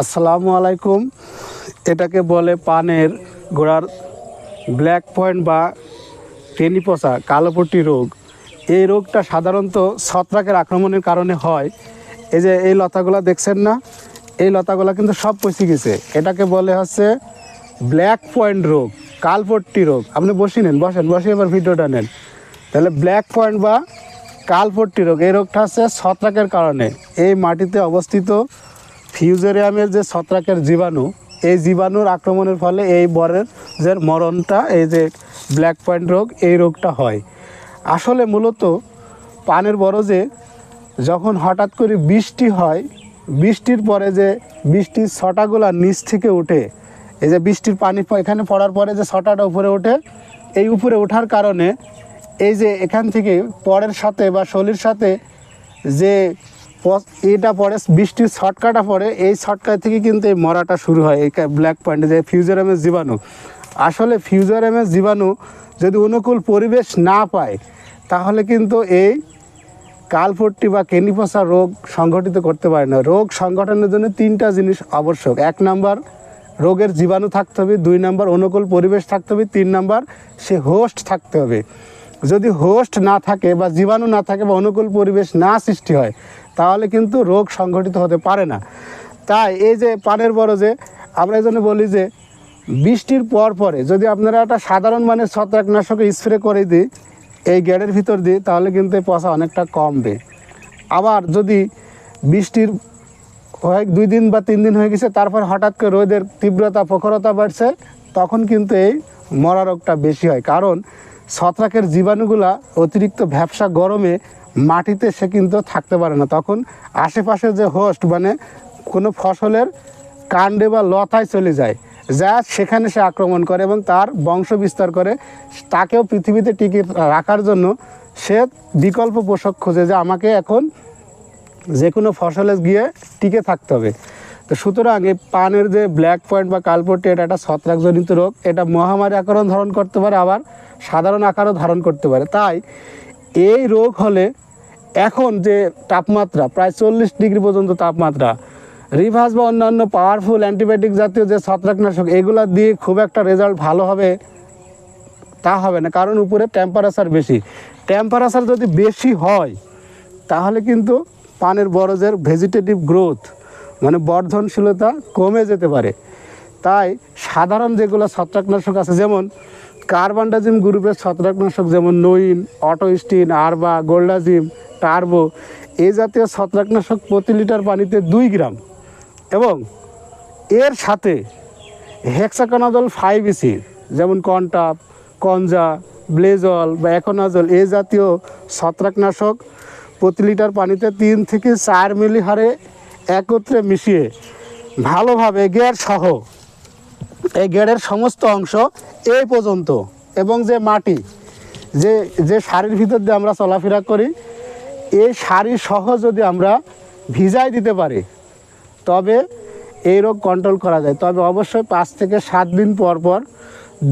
আসসালামু আলাইকুম। এটাকে বলে পানের গোড়ার ব্ল্যাক পয়েন্ট বা টেনি পচা কালোপট্টি রোগ। এই রোগটা সাধারণত ছত্রাকের আক্রমণের কারণে হয়। এই যে এই লতাগুলো দেখছেন না? এই লতাগুলো কিন্তু সব পচে গেছে। এটাকে বলে হচ্ছে ব্ল্যাক পয়েন্ট রোগ কালপট্টি রোগ। আপনি বসে নেন, বসেন, বসে এবার ভিডিওটা নেন। তাহলে ব্ল্যাক পয়েন্ট বা কালপট্টি রোগ, এই রোগটা হচ্ছে ছত্রাকের কারণে। এই মাটিতে অবস্থিত ফিউজেরিয়ামের যে ছত্রাকের জীবাণু, এই জীবাণুর আক্রমণের ফলে এই বরের যে মরণটা, এই যে ব্ল্যাক পয়েন্ট রোগ, এই রোগটা হয়। আসলে মূলত পানের বরজে যখন হঠাৎ করে বৃষ্টি হয়, বৃষ্টির পরে যে বৃষ্টির ছটাগুলা নিচ থেকে ওঠে এই যে বৃষ্টির পানি এখানে পড়ার পরে যে ছটাটা উপরে ওঠে, এই উপরে ওঠার কারণে এই যে এখান থেকে পরের সাথে বা শলির সাথে যে এটা পরে বৃষ্টির ছটকাটা পড়ে এই ছটকা থেকে কিন্তু এই মরাটা শুরু হয়, এই ব্ল্যাক পয়েন্টে যে ফিউজারামের জীবাণু। আসলে ফিউজারামের জীবাণু যদি অনুকূল পরিবেশ না পায়, তাহলে কিন্তু এই কালপট্টি বা কেনিপসা রোগ সংগঠিত করতে পারে না। রোগ সংগঠনের জন্য তিনটা জিনিস আবশ্যক। এক নাম্বার, রোগের জীবাণু থাকতে হবে। দুই নাম্বার, অনুকূল পরিবেশ থাকতে হবে। তিন নাম্বার, সে হোস্ট থাকতে হবে। যদি হোস্ট না থাকে বা জীবাণু না থাকে বা অনুকূল পরিবেশ না সৃষ্টি হয়, তাহলে কিন্তু রোগ সংঘটিত হতে পারে না। তাই এই যে পানের বড় যে, আমরা এই জন্য বলি যে, বৃষ্টির পর পরে যদি আপনারা একটা সাধারণ মানের ছত্রাকনাশক স্প্রে করে দিই, এই গ্যাডের ভিতর দিই, তাহলে কিন্তু এই পচা অনেকটা কমবে। আবার যদি বৃষ্টির হয় দুই দিন বা তিন দিন হয়ে গেছে, তারপর হঠাৎ করে রোদের তীব্রতা, প্রখরতা বাড়ছে তখন কিন্তু এই মরা রোগটা বেশি হয়। কারণ ছত্রাকের জীবাণুগুলা অতিরিক্ত ভ্যাবসা গরমে মাটিতে সে কিন্তু থাকতে পারে না। তখন আশেপাশে যে হোস্ট মানে কোনো ফসলের কাণ্ডে বা লতায় চলে যায়, যা সেখানে সে আক্রমণ করে এবং তার বংশ বিস্তার করে, তাকেও পৃথিবীতে টিকে রাখার জন্য সে বিকল্প পোষক খোঁজে যে আমাকে এখন যে কোনো ফসলে গিয়ে টিকে থাকতে হবে। তো সুতরাং এই পানের যে ব্ল্যাক পয়েন্ট বা কালপট্টি এটা একটা ছত্রাকজনিত রোগ। এটা মহামারী আকারও ধারণ করতে পারে, আবার সাধারণ আকারও ধারণ করতে পারে। তাই এই রোগ হলে এখন যে তাপমাত্রা, প্রায় চল্লিশ ডিগ্রি পর্যন্ত তাপমাত্রা রিভাস বা অন্যান্য পাওয়ারফুল অ্যান্টিবায়োটিক জাতীয় যে ছত্রাকনাশক, এগুলা দিয়ে খুব একটা রেজাল্ট ভালো হবে তা হবে না, কারণ উপরে টেম্পারেচার বেশি। টেম্পারেচার যদি বেশি হয়, তাহলে কিন্তু পানের বরজের ভেজিটেটিভ গ্রোথ মানে বর্ধনশীলতা কমে যেতে পারে। তাই সাধারণ যেগুলো ছত্রাকনাশক আছে, যেমন কার্বানডাজিম গ্রুপের ছত্রাকনাশক যেমন নইন অটোস্টিন, আরবা, গোল্ডাজিম, টার্বো এই জাতীয় ছত্রাকনাশক প্রতি লিটার পানিতে দুই গ্রাম এবং এর সাথে হেক্সাকোনাজল ফাইভ ইসি যেমন কন্টাপ, কনজা, ব্লেজল বা একোনাজল এই জাতীয় ছত্রাকনাশক প্রতি লিটার পানিতে তিন থেকে চার মিলি হারে একত্রে মিশিয়ে ভালোভাবে গ্যার সহ এই গেড়ের সমস্ত অংশ এই পর্যন্ত এবং যে মাটি, যে যে শাড়ির ভিতর দিয়ে আমরা চলাফেরা করি, এই শাড়ি সহ যদি আমরা ভিজাই দিতে পারি, তবে এই রোগ কন্ট্রোল করা যায়। তবে অবশ্যই পাঁচ থেকে সাত দিন পর পর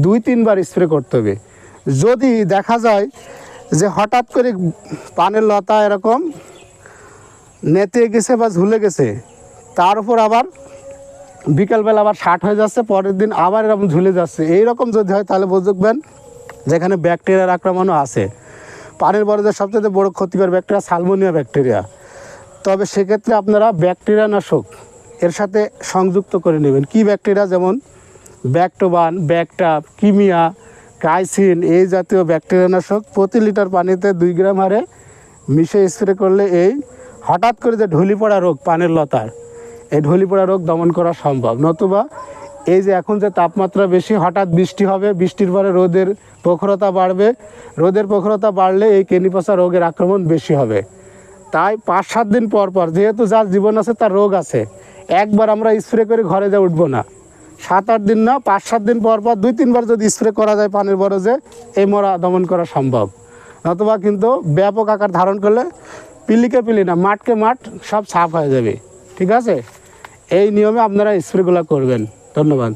দুই, তিনবার স্প্রে করতে হবে। যদি দেখা যায় যে হঠাৎ করে পানের লতা এরকম নেতে গেছে বা ঝুলে গেছে, তার উপর আবার বিকালবেলা আবার ষাট হয়ে যাচ্ছে, পরের দিন আবার এরকম ঝুলে যাচ্ছে। এই রকম যদি হয় তাহলে বুঝবেন যেখানে ব্যাকটেরিয়ার আক্রমণও আছে। পানির বরজের সবচেয়ে বড় ক্ষতিকর ব্যাকটেরিয়া, সালমোনিয়া ব্যাকটেরিয়া। তবে সেক্ষেত্রে আপনারা ব্যাকটেরিয়া নাশক এর সাথে সংযুক্ত করে নেবেন। কি ব্যাকটেরিয়া? যেমন ব্যাকটোবান, ব্যাকটাপ, কিমিয়া কাইসিন এই জাতীয় ব্যাকটেরিয়া নাশক প্রতি লিটার পানিতে দুই গ্রাম হারে মিশে স্প্রে করলে এই হঠাৎ করে যে ঢুলি পড়া রোগ, পানের লতার, এই ঢলি পড়া রোগ দমন করা সম্ভব। নতুবা এই যে এখন যে তাপমাত্রা বেশি, হঠাৎ বৃষ্টি হবে, বৃষ্টির পরে রোদের প্রখরতা বাড়বে। রোদের প্রখরতা বাড়লে এই কেনিপচা রোগের আক্রমণ বেশি হবে। তাই পাঁচ, সাত দিন পর পর যেহেতু যার জীবন আছে, তার রোগ আছে, একবার আমরা স্প্রে করে ঘরে যা উঠবো না। সাত, আট দিন না, পাঁচ, সাত দিন পর পর, দুই, তিনবার যদি স্প্রে করা যায় পানির বরজে, এই মরা দমন করা সম্ভব। নতুবা কিন্তু ব্যাপক আকার ধারণ করলে পিলিকে পিলি না, মাঠকে মাঠ, সব সাফ হয়ে যাবে। ঠিক আছে? এই নিয়মে আপনারা স্প্রেগুলো করবেন। ধন্যবাদ।